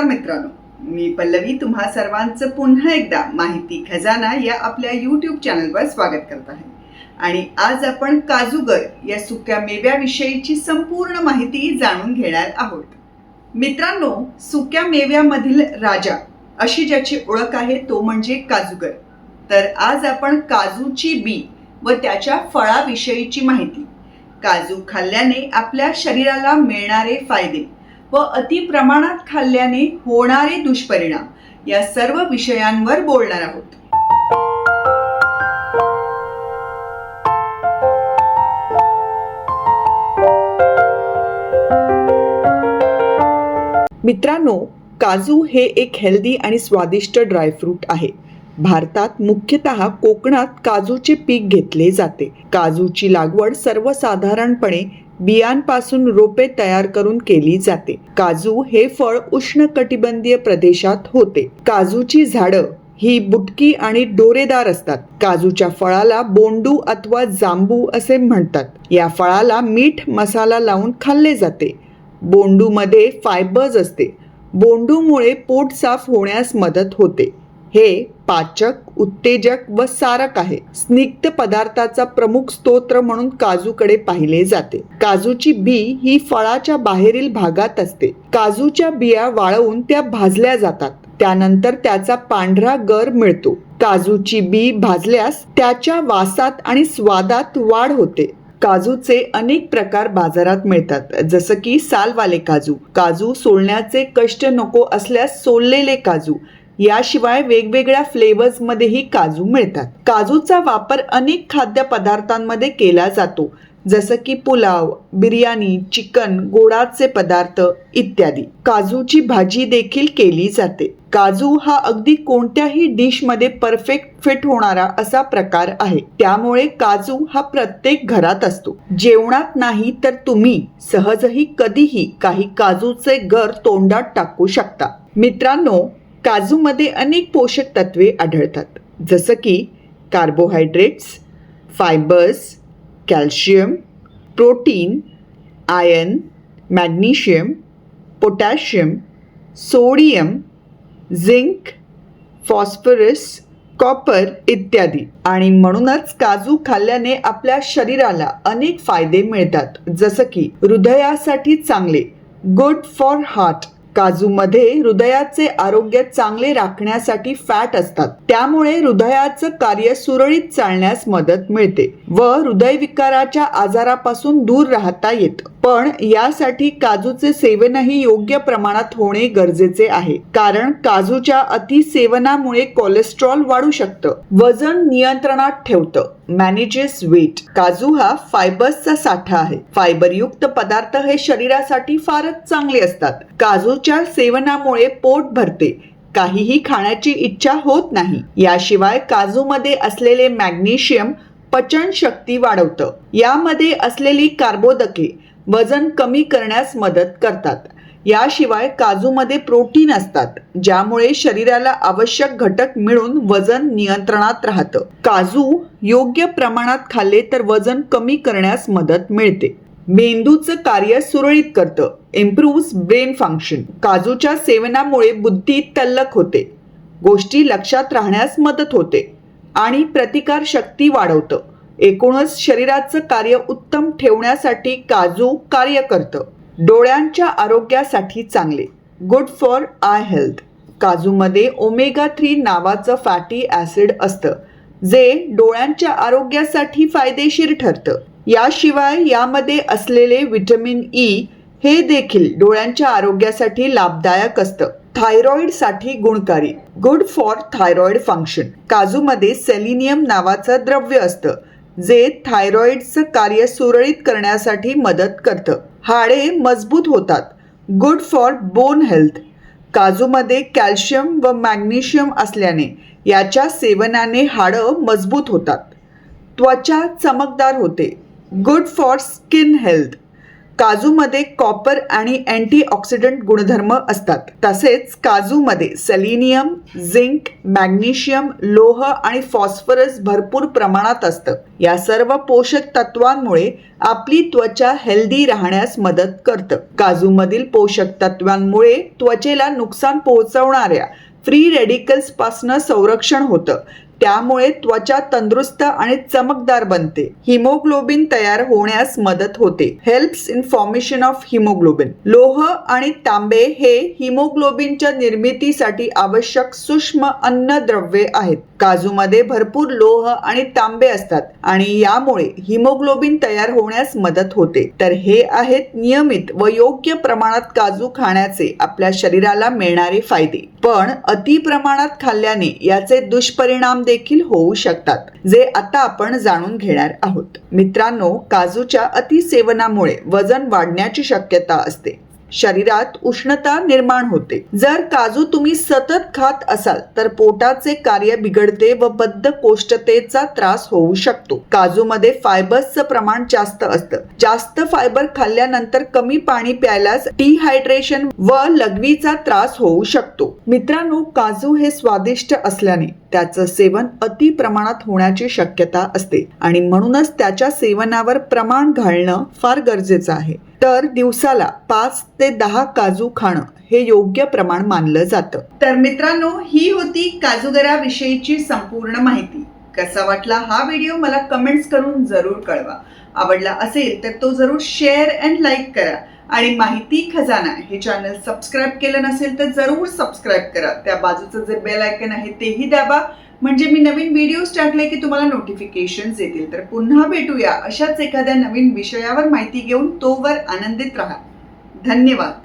नमस्कार मित्रांनो. मी पल्लवी तुम्हा सर्वांचं पुन्हा एकदा माहिती खजाना या आपल्या यूट्यूब चॅनलवर स्वागत करत आहे. आणि आज आपण काजूगर या सुक्या मेव्याविषयीची संपूर्ण माहिती जाणून घेणार आहोत. मित्रांनो सुक्या मेव्यामधील राजा अशी ज्याची ओळख आहे तो म्हणजे काजूगर. तर आज आपण काजूची बी व त्याच्या फळाविषयीची माहिती. काजू खाल्ल्याने आपल्या शरीराला मिळणारे फायदे व अति प्रमाणात खाल्ल्याने होणारे दुष्परिणाम या सर्व विषयांवर बोलणार आहोत. मित्रांनो काजू हे एक हेल्दी आणि स्वादिष्ट ड्रायफ्रूट आहे. भारतात मुख्यतः कोकणात काजूचे पीक घेतले जाते. काजूची लागवड सर्वसाधारणपणे बियांपासून रोपे तयार करून केली जाते. काजू हे फळ उष्णकटिबंधीय प्रदेशात होते. काजूची झाडं ही बुटकी आणि डोरेदार असतात. काजूच्या फळाला बोंडू अथवा जांबू असे म्हणतात. या फळाला मीठ मसाला लावून खाल्ले जाते. बोंडूमध्ये फायबर्स असते. बोंडूमुळे पोट साफ होण्यास मदत होते. हे पाचक उत्तेजक व सारक आहे. स्निग्ध पदार्थाचा प्रमुख स्तोत्र म्हणून काजूकडे पाहिले जाते. काजूची बी ही फळाच्या बाहेरील भागात असते. काजूच्या बिया वाळवून त्या भाजल्या जातात. त्यानंतर त्याचा पांढरा गर मिळतो. काजूची बी भाजल्यास त्याच्या वासात आणि स्वादात वाढ होते. काजूचे अनेक प्रकार बाजारात मिळतात. जसं की सालवाले काजू. काजू सोलण्याचे कष्ट नको असल्यास सोललेले काजू. याशिवाय वेगवेगळ्या फ्लेवर्समध्येही काजू मिळतात. काजूचा वापर अनेक खाद्यपदार्थांमध्ये केला जातो. जसं की पुलाव बिर्याणी चिकन गोडाचे पदार्थ इत्यादी. काजूची भाजी देखील केली जाते. काजू हा अगदी कोणत्याही डिशमध्ये परफेक्ट फिट होणारा असा प्रकार आहे. त्यामुळे काजू हा प्रत्येक घरात असतो. जेवणात नाही तर तुम्ही सहजही कधीही काही काजूचे गर तोंडात टाकू शकता. मित्रांनो काजूमध्ये अनेक पोषक तत्वे आढळतात जसं की carbohydrates fibres calcium protein iron magnesium potassium sodium zinc phosphorus copper इत्यादी. आणि म्हणूनच काजू खाल्ल्याने आपल्या शरीराला अनेक फायदे मिळतात जसं की हृदयासाठी चांगले गुड फॉर हार्ट काजूमध्ये हृदयाचे आरोग्य चांगले राखण्यासाठी फॅट असतात. त्यामुळे हृदयाचं कार्य सुरळीत चालण्यास मदत मिळते व हृदयविकाराच्या आजारापासून दूर राहता येतं. पण यासाठी काजूचे सेवनही योग्य प्रमाणात होणे गरजेचे आहे. कारण काजूच्या अतिसेवनामुळे कोलेस्ट्रॉल वाढू शकतं. वजन नियंत्रणात ठेवतं. मॅनेजेस वेट काजू हा फायबर्सचा साठा आहे. फायबरयुक्त पदार्थ हे शरीरासाठी फारच चांगले असतात. काजूच्या सेवनामुळे पोट भरते. काहीही खाण्याची इच्छा होत नाही. याशिवाय काजूमध्ये असलेले मॅग्नेशियम पचन शक्ती वाढवतं. यामध्ये असलेली कार्बोदके वजन कमी करण्यास मदत करतात. याशिवाय काजूमध्ये प्रोटीन असतात ज्यामुळे शरीराला आवश्यक घटक मिळून वजन नियंत्रणात राहतं. काजू योग्य प्रमाणात खाल्ले तर वजन कमी करण्यास मदत मिळते. मेंदूचं कार्य सुरळीत करतं इम्प्रूव्ज ब्रेन फंक्शन काजूच्या सेवनामुळे बुद्धी तल्लक होते. गोष्टी लक्षात राहण्यास मदत होते आणि प्रतिकार शक्ती वाढवतं. एकूणच शरीराचं कार्य उत्तम ठेवण्यासाठी काजू कार्य करतं. डोळ्यांच्या आरोग्यासाठी चांगले. गुड फॉर आय हेल्थ काजूमध्ये ओमेगा थ्री नावाचं फॅटी ॲसिड असतं जे डोळ्यांच्या आरोग्यासाठी फायदेशीर ठरतं. याशिवाय यामध्ये असलेले व्हिटॅमिन ई e हे देखील डोळ्यांच्या आरोग्यासाठी लाभदायक असतं. थायरॉइडसाठी गुणकारी. गुड फॉर थायरॉइड फंक्शन काजूमध्ये सेलिनियम नावाचं द्रव्य असतं जे थायरॉइडचं कार्य सुरळीत करण्यासाठी मदत करतं. हाडे मजबूत होतात. Good for bone health. काजूमध्ये calcium व मॅग्नेशियम असल्याने याच्या सेवनाने हाडं मजबूत होतात. त्वचा चमकदार होते. Good for skin health. काजूमध्ये copper आणि अँटीऑक्सिडंट गुणधर्म असतात. तसेच काजूमध्ये सेलिनियम झिंक मॅग्नेशियम लोह आणि फॉस्फरस भरपूर प्रमाणात असतं. या सर्व पोषक तत्वांमुळे आपली त्वचा हेल्दी राहण्यास मदत करतं. काजूमधील पोषक तत्वांमुळे त्वचेला नुकसान पोहोचवणाऱ्या फ्री रेडिकल्सपासनं संरक्षण होतं. त्यामुळे त्वचा तंदुरुस्त आणि चमकदार बनते. हिमोग्लोबिन तयार होण्यास मदत होते. Helps in formation of haemoglobin लोह आणि तांबे हे हिमोग्लोबिनच्या निर्मितीसाठी आवश्यक सूक्ष्म अन्नद्रव्ये आहेत. काजूमध्ये भरपूर लोह आणि तांबे असतात आणि यामुळे हिमोग्लोबिन तयार होण्यास मदत होते. तर हे आहेत नियमित व योग्य प्रमाणात काजू खाण्याचे आपल्या शरीराला मिळणारे फायदे. पण अति प्रमाणात खाल्ल्याने याचे दुष्परिणाम देखील होऊ शकतात जे आता आपण जाणून घेणार आहोत. मित्रांनो काजूच्या अतिसेवनामुळे वजन वाढण्याची शक्यता असते. शरीरात उष्णता निर्माण होते. जर काजू तुम्ही सतत खात असाल तर पोटाचे कार्य बिघडते व बद्ध कोष्ठतेचा त्रास होऊ शकतो. काजूमध्ये फायबर्सचं प्रमाण जास्त असतं. जास्त फायबर खाल्ल्यानंतर कमी पाणी प्यायल्यास डिहायड्रेशन व लघवीचा त्रास होऊ शकतो. मित्रांनो काजू हे स्वादिष्ट असल्याने त्याचं सेवन अति प्रमाणात होण्याची शक्यता असते. आणि म्हणूनच त्याच्या सेवनावर प्रमाण घालणं फार गरजेचं आहे. तर दिवसाला पाच ते दहा काजू खाणं हे योग्य प्रमाण मानलं जातं. तर मित्रांनो ही होती काजूगराविषयीची संपूर्ण माहिती. कसा वाटला हा व्हिडिओ मला कमेंट्स करून जरूर कळवा. आवडला असेल तर तो जरूर शेअर अँड लाईक करा. आणि माहिती खजाना हे चॅनल सबस्क्राईब केलं नसेल तर जरूर सबस्क्राईब करा. त्या बाजूचं जे बेल आयकन आहे तेही दाबा. म्हणजे मी नवीन व्हिडिओज टाकले की तुम्हाला नोटिफिकेशन येतील. तर पुन्हा भेटूया अशाच एखाद्या नवीन विषयावर माहिती घेऊन तोवर आनंदित राहा. धन्यवाद.